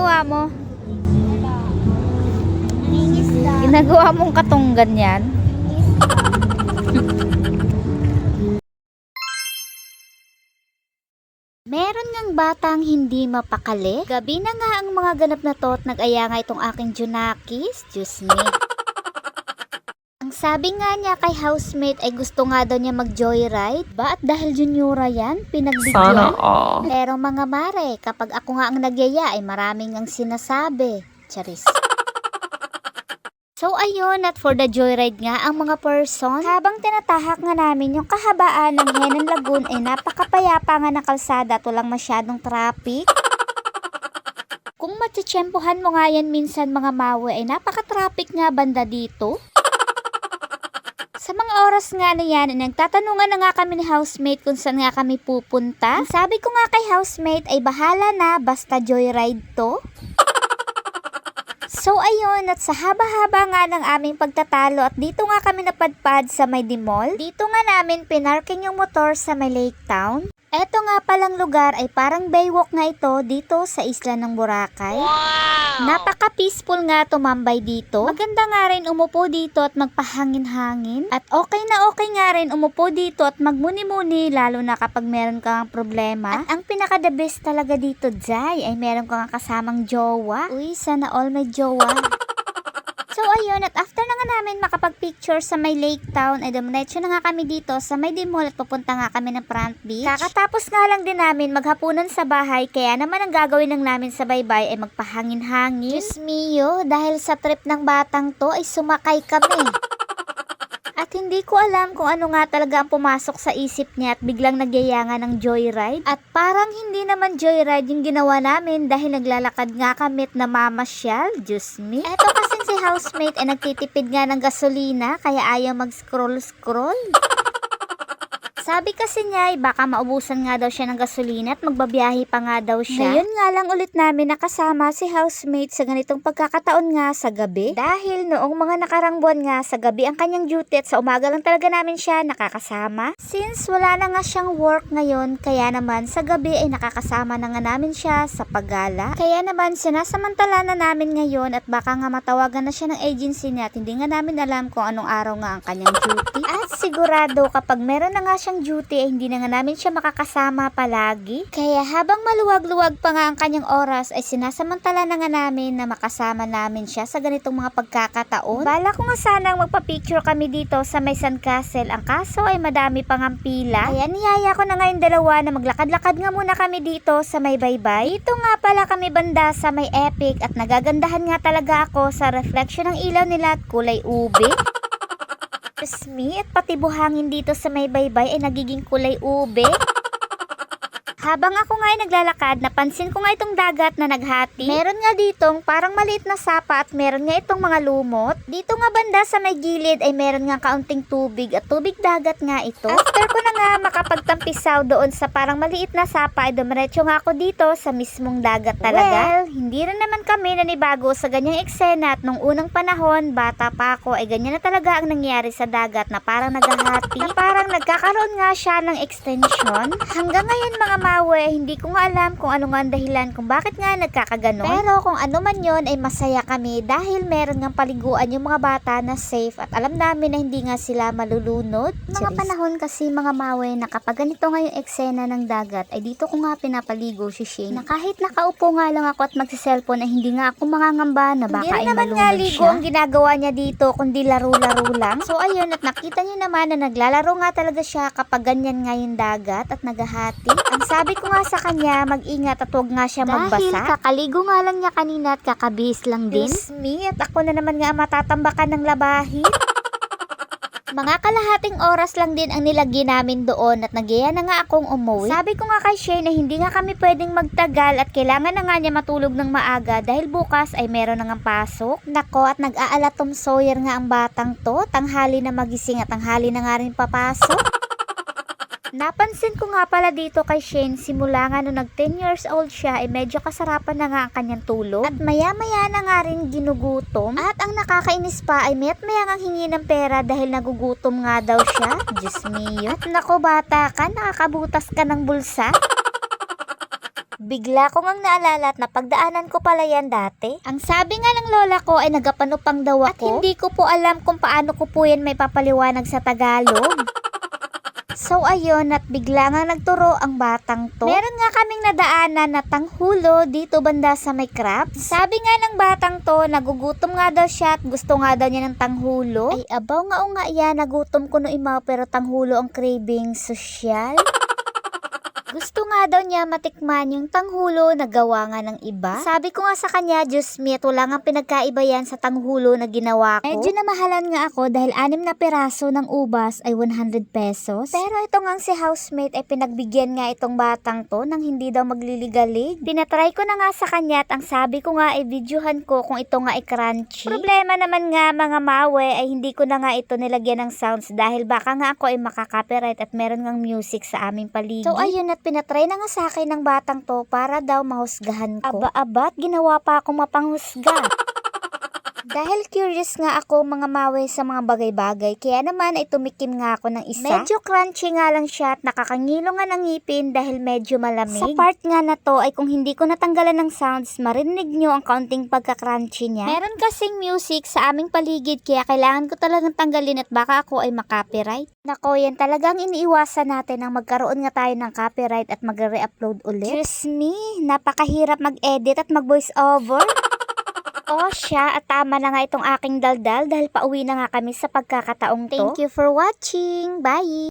ginagawa mo? Ginagawa mong katunggan yan? Meron ngang batang hindi mapakali. Gabi na nga ang mga ganap na to at nag-aya nga itong aking Junakis. Diyos me. Sabi nga niya kay housemate ay gusto nga daw niya mag-joyride. Ba at dahil juniora yan, pinagbigyan? all. Pero mga mare, kapag ako nga ang nagyaya ay maraming ang sinasabi. Charis. So ayun, at for the joyride nga ang mga person, habang tinatahak nga namin yung kahabaan ng Henan Lagoon ay napakapayapa nga ng kalsada at walang masyadong traffic. Kung matsitsyempohan mo nga yan minsan mga mawe ay napaka-traffic nga banda dito. Sa mga oras nga na yan, nagtatanungan na nga kami ni housemate kung saan nga kami pupunta. Ang sabi ko nga kay housemate ay bahala na basta joyride to. So ayun, at sa haba-haba nga ng aming pagtatalo at dito nga kami napadpad sa may Dimol, dito nga namin pinarking yung motor sa may Lake Town. Eto nga palang lugar ay parang baywalk nga ito dito sa isla ng Boracay. Napaka-peaceful nga tumambay dito. Maganda nga rin umupo dito at magpahangin-hangin. At okay na okay nga rin umupo dito at magmuni-muni lalo na kapag meron kang problema. At ang pinaka-the best talaga dito, Jai, ay meron kang kasamang jowa. Uy, sana all may jowa. So ayun, at after na nga namin makapag-picture sa may lake town, ay dumiretso na nga kami dito sa may dimol at pupunta nga kami ng front beach. Kakatapos nga lang din namin maghapunan sa bahay, kaya naman ang gagawin lang namin sa baybay ay magpahangin-hangin. Diyos mio, dahil sa trip ng batang to ay sumakay kami. At hindi ko alam kung ano nga talaga ang pumasok sa isip niya at biglang nagyayanga ng joyride. At parang hindi naman joyride yung ginawa namin dahil naglalakad nga kami at namamasyal. Diyos me. Eto kasing si housemate ay nagtitipid nga ng gasolina kaya ayaw mag-scroll-scroll. Sabi kasi niya ay baka maubusan nga daw siya ng gasolina at magbabiyahe pa nga daw siya. Ngayon nga lang ulit namin nakasama si housemate sa ganitong pagkakataon nga sa gabi. Dahil noong mga nakarang buwan nga sa gabi ang kanyang duty at sa umaga lang talaga namin siya nakakasama. Since wala na nga siyang work ngayon, kaya naman sa gabi ay nakakasama na nga namin siya sa paggala. Kaya naman sinasamantala na namin ngayon at baka nga matawagan na siya ng agency niya at hindi nga namin alam kung anong araw nga ang kanyang duty. At sigurado kapag meron na nga siyang duty ay hindi na nga namin siya makakasama palagi. Kaya habang maluwag-luwag pa nga ang kanyang oras ay sinasamantala na nga namin na makasama namin siya sa ganitong mga pagkakataon. Bala ko nga sanang magpa-picture kami dito sa may Sandcastle. Ang kaso ay madami pang ang pila. Kaya niyaya ko na nga yung dalawa na maglakad-lakad nga muna kami dito sa may baybay. Dito nga pala kami banda sa may epic at nagagandahan nga talaga ako sa reflection ng ilaw nila at kulay ube. Diyos me, at pati buhangin dito sa may baybay ay nagiging kulay ube. Habang ako nga ay naglalakad, napansin ko nga itong dagat na naghati. Meron nga ditong parang maliit na sapa at meron nga itong mga lumot. Dito nga banda sa may gilid ay meron nga kaunting tubig at tubig dagat nga ito. After ko na nga makapagtampisaw doon sa parang maliit na sapa ay dumiretso nga ako dito sa mismong dagat talaga. Well, hindi rin naman kami nanibago sa ganyang eksena at nung unang panahon, bata pa ako ay ganyan na talaga ang nangyari sa dagat na parang naghahati. Na parang nagkakaroon nga siya ng extension. Hanggang ngayon mga mawe, hindi ko nga alam kung ano nga ang dahilan kung bakit nga nagkakaganon. Pero kung ano man yon ay masaya kami dahil meron nga paliguan yung mga bata na safe at alam namin na hindi nga sila malulunod. Mga panahon kasi mga mawe na kapag ganito nga yung eksena ng dagat ay dito ko nga pinapaligo si Shane na kahit nakaupo nga lang ako at magsiselfone ay hindi nga ako mangangamba na baka ay naman nga ligo siya. ang ginagawa niya dito kundi laro-laro lang. So ayun at nakita niyo naman na naglalaro nga talaga siya kapag ganyan nga yung dagat at naghahati. Ang sabi ko nga sa kanya, mag-ingat at huwag nga siya magbasa. Dahil kakaligo nga lang niya kanina at kakabihis lang din. Diyos me, at ako na naman nga matatambakan ng labahin. Mga kalahating oras lang din ang nilagay namin doon at nagyaya na nga akong umuwi. Sabi ko nga kay Shane na hindi nga kami pwedeng magtagal at kailangan na nga niya matulog ng maaga dahil bukas ay meron na nga pasok. Nako at nag-aala Tom Sawyer nga ang batang to, tanghali na magising at tanghali na nga rin papasok. Napansin ko nga pala dito kay Shane simula nga nung nag 10 years old siya ay medyo kasarapan na nga ang kanyang tulog at maya maya na nga rin ginugutom at ang nakakainis pa ay mayat maya nga hingi ng pera dahil nagugutom nga daw siya Diyos mio at nako bata ka nakakabutas ka ng bulsa Bigla ko ngang naalala at napagdaanan ko pala yan dati. Ang sabi nga ng lola ko ay nagapanupang daw ako. At hindi ko po alam kung paano ko po yan may papaliwanag sa Tagalog. So ayun, at bigla nga nagturo ang batang to. Meron nga kaming nadaanan na tanghulo dito banda sa may crabs. Sabi nga ng batang to, nagugutom nga daw siya at gusto nga daw niya ng tanghulo. Ay abaw nga o nga yan, nagutom ko no imaw pero tanghulo ang craving social. Gusto nga daw niya matikman yung tanghulo na gawa nga ng iba. Sabi ko nga sa kanya, Diyos me, ito lang ang pinagkaiba yan sa tanghulo na ginawa ko. Medyo namahalan nga ako dahil anim na piraso ng ubas ay 100 pesos. Pero ito nga si housemate ay pinagbigyan nga itong batang to nang hindi daw magliligalig. Pinatry ko na nga sa kanya at ang sabi ko nga ay videohan ko kung ito nga ay crunchy. Problema naman nga mga mawe ay hindi ko na nga ito nilagyan ng sounds dahil baka nga ako ay makaka-copyright at meron ngang music sa aming paligid. So ayun at pinatry na nga sa akin ng batang to para daw mahusgahan ko. Aba-abat, ginawa pa akong mapanghusga. Dahil curious nga ako mga mawe sa mga bagay-bagay, kaya naman ay tumikim nga ako ng isa. Medyo crunchy nga lang siya at nakakangilo nga ng ngipin dahil medyo malamig. Sa part nga na to ay kung hindi ko natanggalan ng sounds, marinig nyo ang kaunting pagka-crunchy niya. Meron kasing music sa aming paligid kaya kailangan ko talagang tanggalin at baka ako ay makopyright. Nako, yan talagang iniiwasan natin ang magkaroon nga tayo ng copyright at magre-upload ulit. Diyos me, napakahirap mag-edit at mag-voice over. O siya, at tama na nga itong aking daldal dahil pauwi na nga kami sa pagkakataong to. Thank you for watching. Bye!